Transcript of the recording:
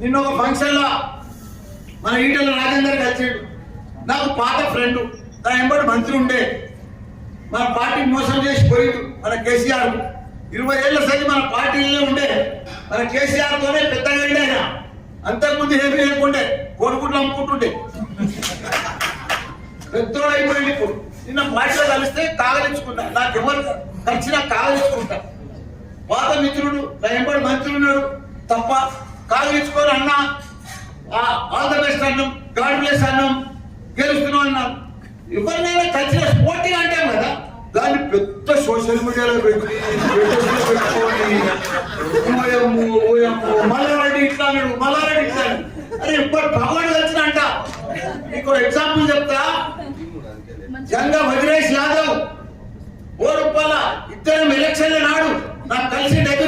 నిన్న ఒక ఫంక్షన్లో మన ఈటల రాజేందర్ కలిసాడు. నాకు పాత ఫ్రెండ్ తన ఎంబడి మంత్రి ఉండే. మన పార్టీని మోసం చేసి పోయిండు మన కేసీఆర్. ఇరవై ఏళ్ళ సరి మన పార్టీలో ఉండే. మన కేసీఆర్తోనే పెద్దగా అయింది ఆయన. అంతకుముందు ఏమీ లేకుండే కోరుకుంటూ అమ్ముకుంటుండే. పెద్దోడు అయిపోయింది ఇప్పుడు. నిన్న పార్టీలో కలిస్తే కాగలించుకుంటా నాకు ఎవరు కలిసినా కాగలించుకుంటా పాత మిత్రుడు నా ఎంబడి మంత్రి ఉన్నాడు తప్ప కాగలించుకొని అన్న ఆల్ ద బెస్ట్ అన్నాం గాడ్ బ్లెస్ అన్నాం గెలుస్తున్నాం అన్నాం. ఎవరినైనా కలిసిన స్పోర్టింగ్ అంటాం కదా. దాన్ని పెద్ద సోషల్ మీడియాలో పెట్టి మల్లారెడ్డి ఇట్లా అన్నాడు మల్లారెడ్డి ఇట్లా అరే ఇప్పుడు ప్రమాణం వచ్చిన అంట మీకు ఎగ్జాంపుల్ చెప్తా. గంగా వజ్రేష్ యాదవ్ ఓ రూపాయల ఇద్దరం ఎలక్షన్ల నాడు నాకు కలిసి దగ్గర